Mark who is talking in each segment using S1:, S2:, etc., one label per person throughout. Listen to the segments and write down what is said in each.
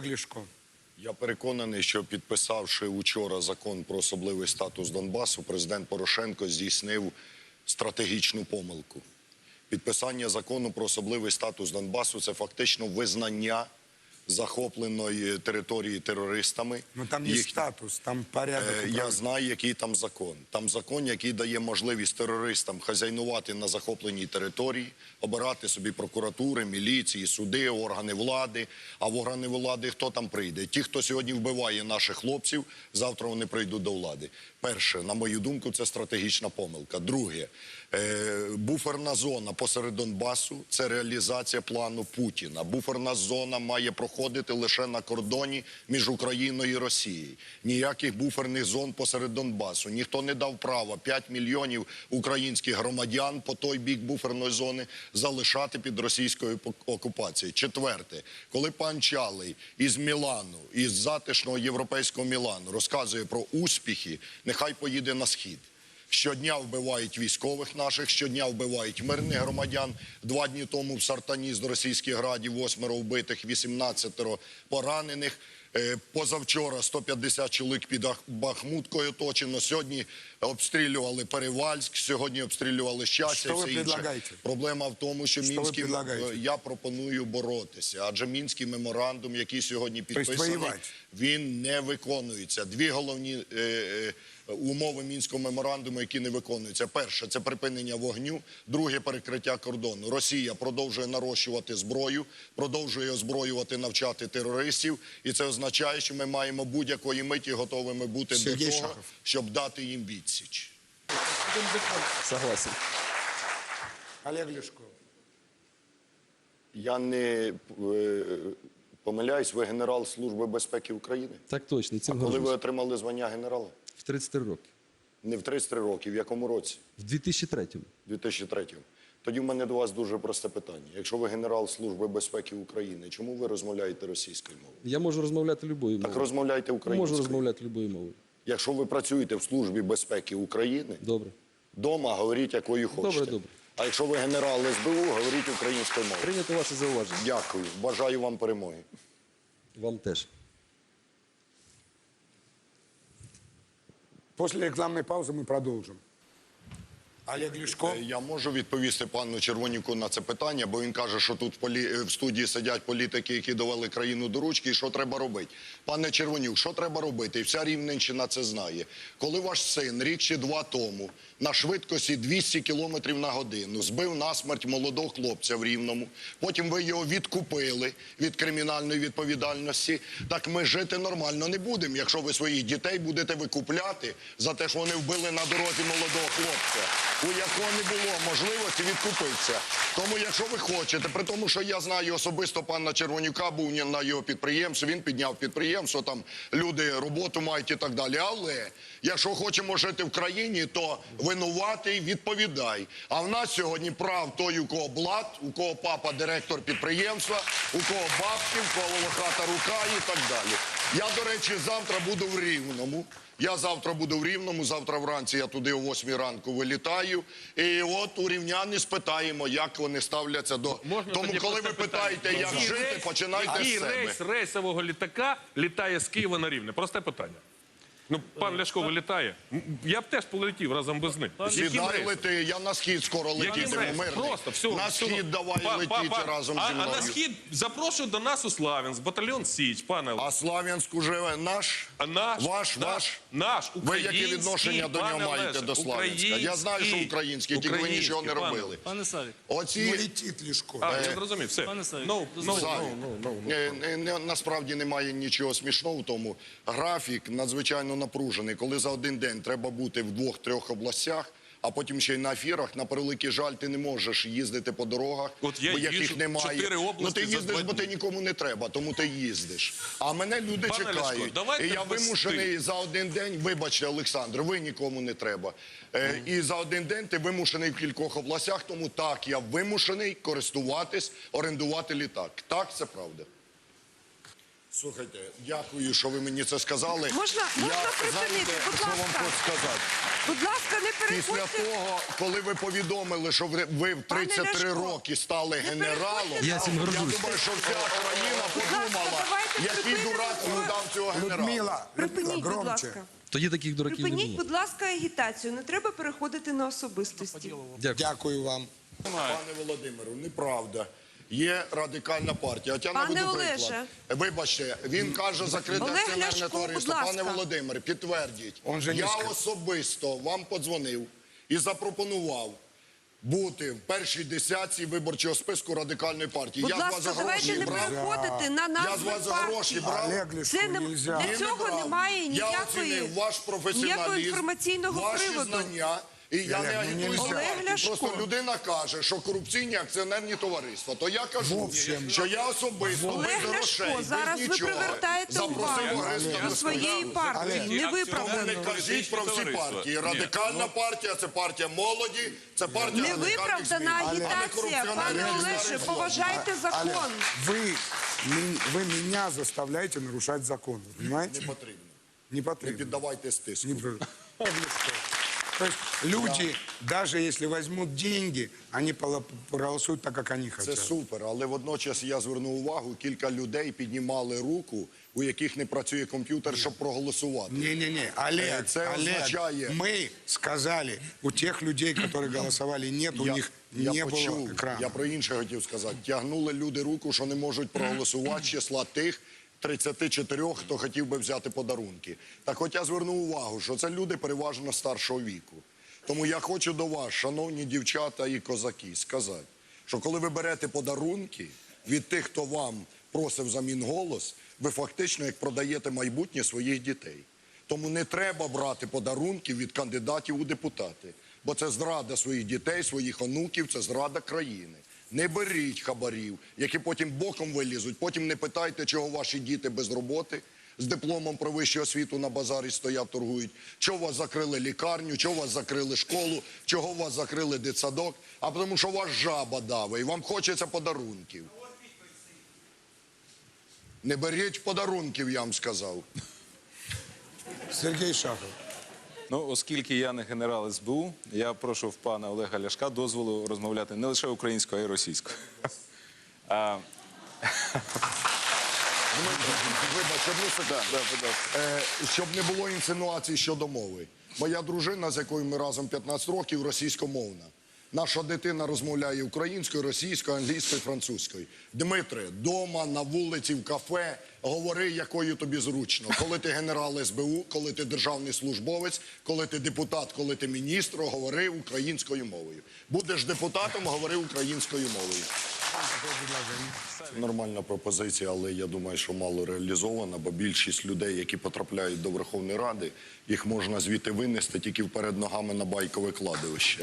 S1: Ляшко.
S2: Я переконаний, що підписавши учора закон про особливий статус Донбасу, президент Порошенко здійснив стратегічну помилку. Підписання закону про особливий статус Донбасу це фактично визнання захопленої території терористами.
S1: Ну там не
S2: Їх-
S1: статус, там порядок.
S2: Е, Я
S1: управління.
S2: знаю, який там закон. Там закон, який дає можливість терористам хазяйнувати на захопленій території, обирати собі прокуратури, міліції, суди, органи влади. А в органи влади хто там прийде? Ті, хто сьогодні вбиває наших хлопців, завтра вони прийдуть до влади. Перше, на мою думку, це стратегічна помилка. Друге, буферна зона посеред Донбасу це реалізація плану Путіна. Буферна зона має проходити лише на кордоні між Україною і Росією. Ніяких буферних зон посеред Донбасу. Ніхто не дав права 5 мільйонів українських громадян по той бік буферної зони залишати під російською окупацією. Четверте, коли пан Чалий із Мілану, із затишного європейського Мілану розказує про успіхи, нехай поїде на схід. Щодня вбивають військових наших, щодня вбивають мирних громадян. Два дні тому в Сартані з російських градів восьмеро вбитих, 18 поранених. Е, Позавчора 150 чоловік під Ах- Бахмуткою оточено. Сьогодні обстрілювали Перевальськ, сьогодні обстрілювали щастя. Все інше. Проблема в тому, що,
S1: Що ви
S2: мінський я пропоную боротися. Адже мінський меморандум, який сьогодні підписаний, він не виконується. Дві головні е, е, умови мінського меморандуму, які не виконуються. Перше це припинення вогню, друге перекриття кордону. Росія продовжує нарощувати зброю, продовжує озброювати, навчати терористів, і це означає, що ми маємо будь-якої миті готовими бути
S1: Сергій
S2: до того,
S1: Шахов.
S2: щоб дати їм відсіч.
S3: Согласен.
S1: Олег Ляшко.
S2: Я не е, помиляюсь, ви генерал Служби безпеки України.
S3: Так точно, цим
S2: Коли ви отримали звання генерала?
S3: В 33 роки.
S2: Не в 33 роки, в якому році?
S3: В 2003-му.
S2: 2003-му. Тоді в мене до вас дуже просте питання. Якщо ви генерал Служби безпеки України, чому ви розмовляєте російською мовою?
S3: Я можу розмовляти любою
S2: Так
S3: мовою.
S2: розмовляйте
S3: Можу
S2: українською.
S3: розмовляти любою мовою.
S2: Якщо ви працюєте в Службі безпеки України,
S3: Добре.
S2: дома говоріть якою хочете.
S3: Добре, добре.
S2: А якщо ви генерал СБУ, говоріть українською мовою.
S3: Прийняти ваше зауваження.
S2: Дякую. Бажаю вам перемоги.
S3: Вам теж.
S1: После рекламной паузы мы продолжим. Олег Ляшко.
S2: Е, Я можу відповісти пану Червонюку на це питання, бо він каже, що тут в полі... е, в студії сидять політики, які довели країну до ручки, і що треба робити. Пане Червонюк, що треба робити? І вся Рівненщина це знає. Коли ваш син рік чи два тому на швидкості 200 кілометрів на годину збив насмерть молодого хлопця в Рівному, потім ви його відкупили від кримінальної відповідальності, так ми жити нормально не будемо, якщо ви своїх дітей будете викупляти за те, що вони вбили на дорозі молодого хлопця у якого не було можливості відкупитися. Тому, якщо ви хочете, при тому, що я знаю особисто пана Червонюка, був на його підприємстві, він підняв підприємство, там люди роботу мають і так далі. Але якщо хочемо жити в країні, то винуватий відповідай. А в нас сьогодні прав той, у кого блат, у кого папа директор підприємства, у кого бабки, у кого хата рука і так далі. Я, до речі, завтра буду в Рівному. Я завтра буду в Рівному, завтра вранці я туди о 8 ранку вилітаю. І от у рівняни спитаємо, як вони ставляться до
S4: Можна
S2: тому,
S4: тоді
S2: коли ви
S4: просто
S2: питаєте,
S4: питання?
S2: як
S4: Який
S2: жити,
S4: рейс-
S2: починайте
S4: який
S2: з себе.
S4: рейс рейсового літака літає з Києва на Рівне? Просте питання. Ну, пан Ляшко вилітає. Я б теж полетів разом без них.
S2: Сідай лети, я на схід скоро летітиму, мирний.
S4: Просто все.
S2: на схід давай
S4: Па-
S2: летіть
S4: па- па-
S2: разом
S4: а,
S2: зі мною.
S4: А на схід запрошую до нас у Славянськ, батальйон Січ, пане.
S2: А Слав'янськ уже наш?
S4: А наш,
S2: Ваш,
S4: да,
S2: ваш?
S4: Наш,
S2: Ви
S4: український,
S2: яке відношення до нього
S4: пане
S2: маєте
S4: Олеже,
S2: до Слав'янська? Я знаю, що український, тільки ви нічого не робили.
S5: Пане Савік,
S1: Ну,
S2: Оці
S1: летит Ляшко.
S4: А, я зрозумів, все.
S5: Пане Савік,
S4: Ну, ну,
S5: дозвольте.
S4: ну, ну, ну.
S2: Е, не- не- Насправді немає нічого смішного в тому. Графік надзвичайно напружений. Коли за один день треба бути в двох-трьох областях, а потім ще й на ефірах, на превеликий жаль, ти не можеш їздити по дорогах,
S4: От я
S2: бо яких немає.
S4: чотири
S2: ну ти
S4: за
S2: їздиш,
S4: два
S2: бо ти
S4: дні.
S2: нікому не треба, тому ти їздиш. А мене люди
S4: Пане Ляшко,
S2: чекають.
S4: давайте
S2: і я
S4: без
S2: вимушений за один день, вибачте, Олександр, ви нікому не треба. Е, І за один день ти вимушений в кількох областях, тому так, я вимушений користуватись, орендувати літак. Так, це правда. Слухайте, дякую, що ви мені це сказали.
S6: Можна- можна
S2: я,
S6: припинити,
S2: знаєте,
S6: будь
S2: що вам
S6: ласка?
S2: хочу сказати?
S5: Будь ласка, не
S2: Після того, коли ви повідомили, що ви ви в 33
S5: Ляшко,
S2: роки стали генералом,
S3: Я
S2: я думаю, що вся країна подумала, який дурак продав цього генерала.
S1: Людмила, Людмила,
S5: Припиніть, будь ласка.
S3: Тоді таких дураків не
S5: Припиніть,
S3: було.
S5: будь ласка, агітацію. Не треба переходити на особистості.
S3: Дякую.
S1: Дякую вам.
S2: Пане Володимиру, неправда. Є радикальна партія. От я
S5: Пане
S2: наведу
S5: Олеже.
S2: Вибачте, він каже закрите
S5: Олег
S2: акціонерне
S5: Ляшко,
S2: товариство. Пане
S5: ласка.
S2: Володимире, підтвердіть.
S1: Он же
S2: я
S1: низько.
S2: особисто вам подзвонив і запропонував бути в першій десятці виборчого списку радикальної партії.
S5: Будь
S2: я з
S5: ласка,
S2: вас
S5: давайте
S2: гроші
S5: не
S2: брав.
S5: переходити на
S2: Я з
S5: назви
S2: вас за гроші
S5: партії.
S2: брав.
S1: Олег Ляшко,
S5: Це не
S1: нельзя.
S5: для
S2: Ні, не
S5: цього
S2: брав.
S5: немає
S2: Я
S5: ніякої
S2: оцінив ваш професіоналізм,
S5: інформаційного
S2: ваші
S5: приводу.
S2: знання. І я
S1: Олег,
S2: не
S1: ну,
S2: агітую
S1: нельзя.
S2: за
S5: Олег
S2: партію.
S5: Ляшко.
S2: Просто людина каже, що корупційні акціонерні товариства. То я кажу,
S1: Вовсім.
S2: що я особисто
S5: Олег
S2: без грошей,
S5: Ляшко,
S2: без
S5: зараз ви
S2: нічого
S5: привертаєте
S2: запросив
S5: увагу
S2: Гриста
S5: до
S2: до
S5: своєї партії.
S1: Олег.
S5: Не
S2: Тому не
S5: виправдано.
S2: кажіть про всі
S4: Товариства.
S2: партії.
S4: Ні,
S2: Радикальна партія це партія молоді, це партія
S5: Не
S2: радикальних
S5: виправдана
S2: змін. А не
S5: агітація.
S2: корупціонерів
S5: Пане
S2: і
S5: Олеже,
S2: старих
S5: поважайте
S1: Олег,
S5: закон.
S1: вы, м- вы меня заставляете нарушать закон, вы понимаете?
S2: Не потрібно.
S1: Не
S2: Не
S1: потребно.
S2: піддавайте стиску.
S1: Не про- То есть люди, даже если возьмут деньги, они пола- проголосуют так, как они
S2: Це
S1: хотят.
S2: супер, але водночас я звернув увагу, кілька людей піднімали руку, у яких не працює комп'ютер, щоб проголосувати.
S1: Не-не-не, Олег,
S2: Це
S1: Олег,
S2: означає-
S1: мы сказали, у тех людей, которые голосовали нет, у них
S2: я
S1: не
S2: почув,
S1: было экрана.
S2: я про інше хотів сказати. Тягнули люди руку, що не можуть проголосувати з числа тих 34, хто хотів би взяти подарунки. Так от я звернув увагу, що це люди переважно старшого віку. Тому я хочу до вас, шановні дівчата і козаки, сказати, що коли ви берете подарунки від тих, хто вам просив замін голос, ви фактично як продаєте майбутнє своїх дітей. Тому не треба брати подарунки від кандидатів у депутати, бо це зрада своїх дітей, своїх онуків, це зрада країни. Не беріть хабарів, які потім боком вилізуть. Потім не питайте, чого ваші діти без роботи з дипломом про вищу освіту на базарі стоять, торгують. Чого вас закрили лікарню, чого вас закрили школу, чого вас закрили дитсадок, а тому що вас жаба давить, і вам хочеться подарунків. Не беріть подарунків, я вам сказав.
S1: Сергей Шахов.
S6: Ну, оскільки я не генерал СБУ, я прошу в пана Олега Ляшка дозволу розмовляти не лише українською, а й російською.
S2: Вибач, одну секунду. Е, щоб не було інсинуацій щодо мови. Моя дружина, з якою ми разом 15 років, російськомовна. Наша дитина розмовляє українською, російською, англійською, французькою. Дмитре, дома, на вулиці, в кафе, говори, якою тобі зручно. Коли ти генерал СБУ, коли ти державний службовець, коли ти депутат, коли ти міністр, говори українською мовою. Будеш депутатом, говори українською мовою. Нормальна пропозиція, але я думаю, що мало реалізована, бо більшість людей, які потрапляють до Верховної Ради, їх можна звідти винести тільки вперед ногами на байкове кладовище.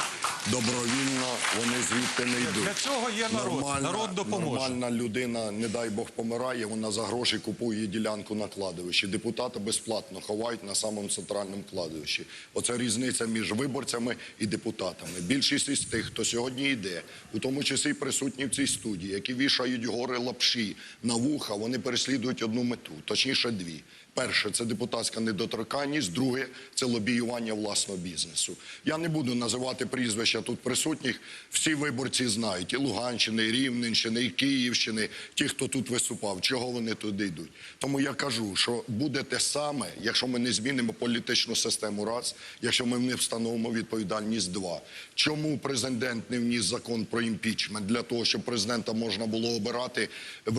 S2: Добровільно вони звідти не йдуть.
S7: Для цього є народ. Народ допоможе.
S2: Нормальна людина, не дай Бог, помирає, вона за гроші купує ділянку на кладовищі. Депутати безплатно ховають на самому центральному кладовищі. Оце різниця між виборцями і депутатами. Більшість із тих, хто сьогодні йде, у тому числі присутні в цій студії, які вішають гори лапші на вуха, вони переслідують одну мету, точніше дві. Перше це депутатська недоторканність, друге це лобіювання власного бізнесу. Я не буду називати прізвища тут присутніх. Всі виборці знають і Луганщини, і Рівненщини, і Київщини, ті, хто тут виступав, чого вони туди йдуть. Тому я кажу, що буде те саме, якщо ми не змінимо політичну систему раз, якщо ми не встановимо відповідальність два. Чому президент не вніс закон про імпічмент для того, щоб президента можна було обирати, е,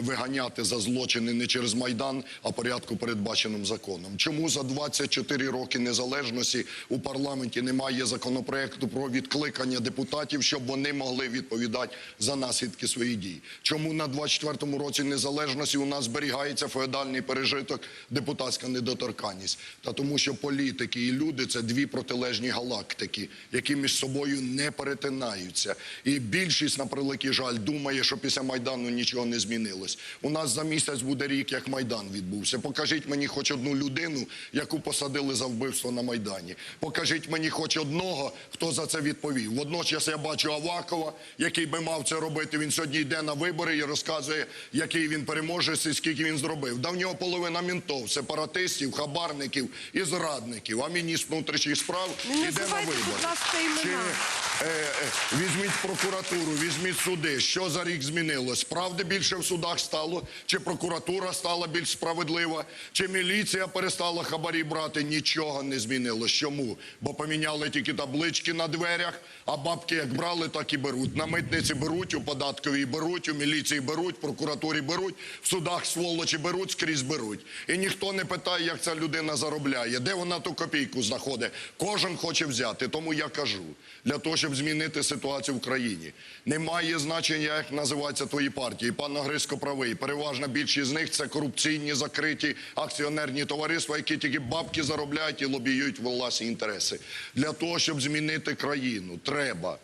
S2: виганяти за злочини не через майдан, а порядку передбаченим законом? Чому за 24 роки незалежності у парламенті немає законопроекту про відкликання депутатів, щоб вони могли відповідати за наслідки своїх дій? Чому на 24-му році незалежності у нас зберігається феодальний пережиток, депутатська недоторканність? Та тому, що політики і люди це дві протилежні галактики, які між собою не перетинаються. І більшість, на превеликий жаль, думає. що після Майдану нічого не змінилось. У нас за місяць буде рік, як Майдан відбувся. Покажіть мені хоч одну людину, яку посадили за вбивство на Майдані. Покажіть мені хоч одного, хто за це відповів. Водночас я бачу Авакова, який би мав це робити. Він сьогодні йде на вибори і розказує, який він переможець і скільки він зробив. Да в нього половина мінтов, сепаратистів, хабарників і зрадників. А міністр внутрішніх справ іде на вибори. Чи Е, е, візьміть прокуратуру, візьміть суди. Що за рік змінилось? Правди більше в судах стало? Чи прокуратура стала більш справедлива? Чи міліція перестала хабарі брати? Нічого не змінилось. Чому? Бо поміняли тільки таблички на дверях, а бабки як брали, так і беруть. На митниці беруть, у податковій беруть, у міліції беруть, в прокуратурі беруть, в судах сволочі беруть, скрізь беруть. І ніхто не питає, як ця людина заробляє, де вона ту копійку знаходить. Кожен хоче взяти. Тому я кажу, для того, щоб змінити ситуацію в країні, немає значення, як називаються твої партії. Пан Гриско правий. Переважна більшість з них це корупційні закриті акціонерні товариства, які тільки бабки заробляють і лобіюють власні інтереси. Для того, щоб змінити країну, треба.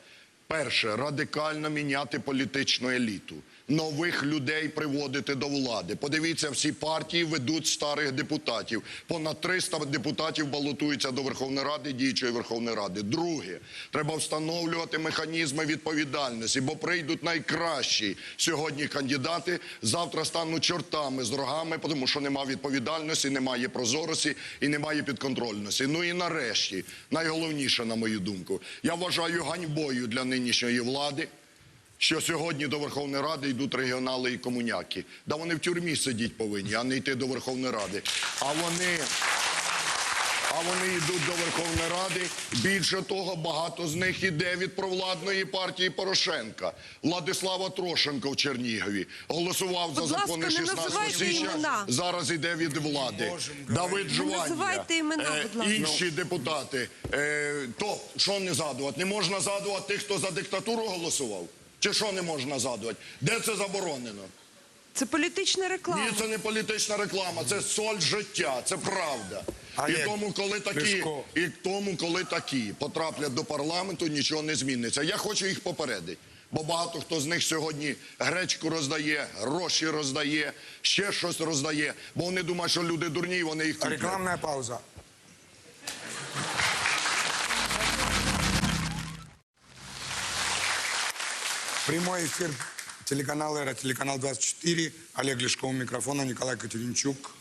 S2: Перше радикально міняти політичну еліту, нових людей приводити до влади. Подивіться, всі партії ведуть старих депутатів. Понад 300 депутатів балотуються до Верховної Ради, діючої Верховної Ради. Друге, треба встановлювати механізми відповідальності, бо прийдуть найкращі сьогодні кандидати. Завтра стануть чортами з рогами, тому що немає відповідальності, немає прозорості і немає підконтрольності. Ну і нарешті, найголовніше, на мою думку, я вважаю ганьбою для нинішньої влади. Що сьогодні до Верховної Ради йдуть регіонали і комуняки. Да вони в тюрмі сидіти повинні, а не йти до Верховної Ради. А вони, а вони йдуть до Верховної Ради. Більше того, багато з них іде від провладної партії Порошенка. Владислава Трошенко в Чернігові голосував за
S5: Будь
S2: закони
S5: не
S2: 16 січня.
S5: імена.
S2: Зараз іде від влади. Давид
S5: називайте імена,
S2: е,
S5: будь ласка.
S2: Інші депутати. Е, то що не згадувати? Не можна згадувати тих, хто за диктатуру голосував? Чи що не можна згадувати? Де це заборонено?
S5: Це політична реклама.
S2: Ні, це не політична реклама, це соль життя, це правда. І тому, коли такі, і тому, коли такі потраплять до парламенту, нічого не зміниться. Я хочу їх попередити. Бо багато хто з них сьогодні гречку роздає, гроші роздає, ще щось роздає. Бо вони думають, що люди дурні, і вони їх куплять.
S1: Рекламная пауза. Прямой эфир телеканала «Эра», телеканал 24. Олег Лешко у микрофона, Николай Катеринчук.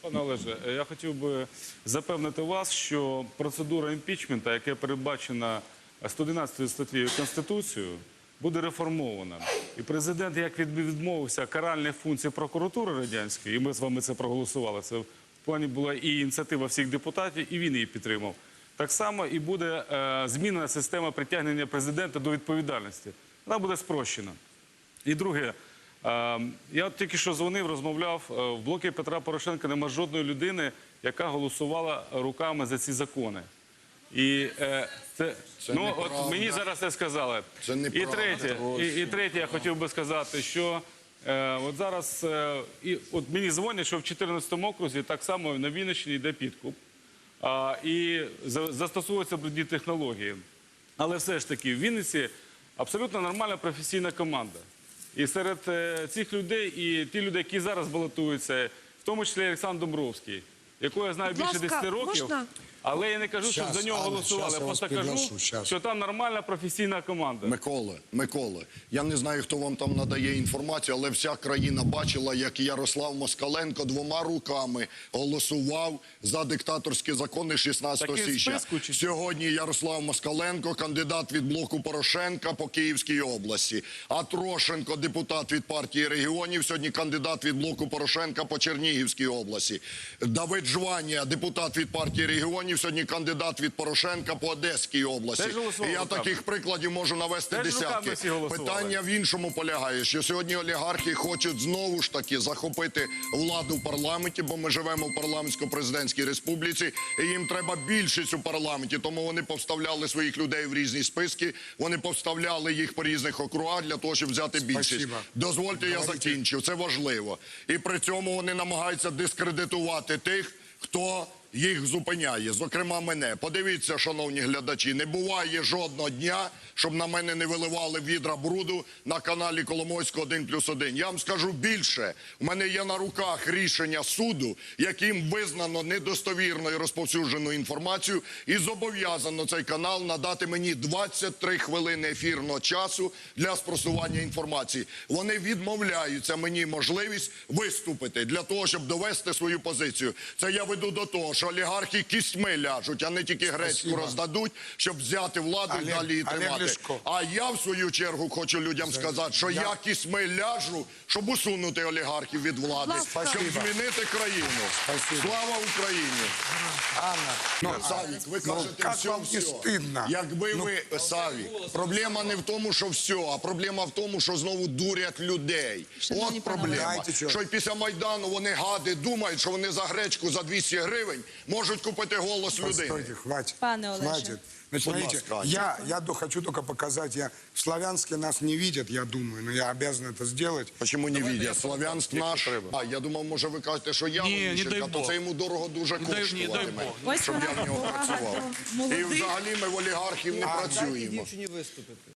S6: Пане Олеже, я хотів би запевнити вас, що процедура імпічмента, яка передбачена 111 статтею Конституцією, буде реформована. І президент, як відмовився каральних функцій прокуратури радянської, і ми з вами це проголосували. Це в плані була і ініціатива всіх депутатів, і він її підтримав. Так само і буде е, змінена система притягнення президента до відповідальності. Вона буде спрощена. І друге, е, я тільки що дзвонив, розмовляв е, в блокі Петра Порошенка. Нема жодної людини, яка голосувала руками за ці закони. І е, це, ну
S2: неправда.
S6: от мені зараз це сказали.
S2: Це
S6: і третє, і, і третє, я хотів би сказати, що е, от зараз е, і от мені дзвонять, що в 14 окрузі так само на Вінниччині йде підкуп. А, і за- застосовуються брудні технології. Але все ж таки, в Вінниці абсолютно нормальна професійна команда. І серед е, цих людей, і ті люди, які зараз балотуються, в тому числі Олександр Домбровський, якого я знаю більше
S5: ласка,
S6: 10 років.
S5: можна?
S6: Але я не кажу, що
S1: Щас,
S6: за нього
S1: Анна,
S6: голосували.
S1: щас
S6: Я
S1: я вас
S6: просто кажу,
S1: щас.
S6: що там нормальна професійна команда.
S2: Микола, Микола, я не знаю, хто вам там надає інформацію, але вся країна бачила, як Ярослав Москаленко двома руками голосував за диктаторські закони 16
S6: Так в
S2: січня.
S6: списку чи-
S2: Сьогодні Ярослав Москаленко, кандидат від блоку Порошенка по Київській області. А Трошенко, депутат від партії регіонів, сьогодні кандидат від блоку Порошенка по Чернігівській області. Давид Жванія, депутат від партії регіонів, сьогодні кандидат від Порошенка по Одеській області. І я таких прикладів можу навести
S6: Теж
S2: десятки. Питання в іншому полягає, що сьогодні олігархи хочуть знову ж таки захопити владу в парламенті, бо ми живемо в парламентсько-президентській республіці, і їм треба більшість у парламенті. Тому вони повставляли своїх людей в різні списки. Вони повставляли їх по різних округах для того, щоб взяти більшість.
S1: Спасибо.
S2: Дозвольте, я закінчу. Це важливо. І при цьому вони намагаються дискредитувати тих, хто їх зупиняє, зокрема мене. Подивіться, шановні глядачі, не буває жодного дня, щоб на мене не виливали відра бруду на каналі Коломойського 1 плюс 1. Я вам скажу більше. У мене є на руках рішення суду, яким визнано недостовірною розповсюджену інформацію і зобов'язано цей канал надати мені 23 хвилини ефірного часу для спростування інформації. Вони відмовляються мені можливість виступити для того, щоб довести свою позицію. Це я веду до того, що олігархи кістьми ляжуть, а не тільки грецьку
S1: Спасибо.
S2: роздадуть, щоб взяти владу і
S1: Олег-
S2: далі її
S1: Олег
S2: тримати. А я в свою чергу хочу людям сказати, що я, кісьми ляжу, щоб усунути олігархів від влади, щоб змінити країну.
S1: Спасибо.
S2: Слава Україні!
S1: Анна, ну,
S2: Савік, ви
S1: ну,
S2: кажете, все, все. Якби
S1: Ну,
S2: ви Савік, проблема не в тому, що все, а проблема в тому, що знову дурять людей. От проблема.
S1: Знаєте що?
S2: Що й після майдану вони гади думають, що вони за гречку за 200 гривень можуть купити голос людини.
S1: Стойте, хватит.
S8: Пане Олеже.
S1: Хватит. Значит, смотрите, я, я до- хочу только показать, я в Славянске нас не видят, я думаю, но я обязан это сделать.
S2: Почему не видять? Слов'янськ наш. А, я думав, може ви кажете, що я
S7: Ні, не
S2: Онищенка, то
S7: Бог.
S2: це йому дорого дуже
S7: дай- не дай
S2: коштуватиме,
S7: Бог.
S8: Ось
S2: щоб я в нього
S8: повага
S2: працював.
S8: молодих.
S2: І взагалі ми в олігархів не працюємо.
S3: дівчині виступити.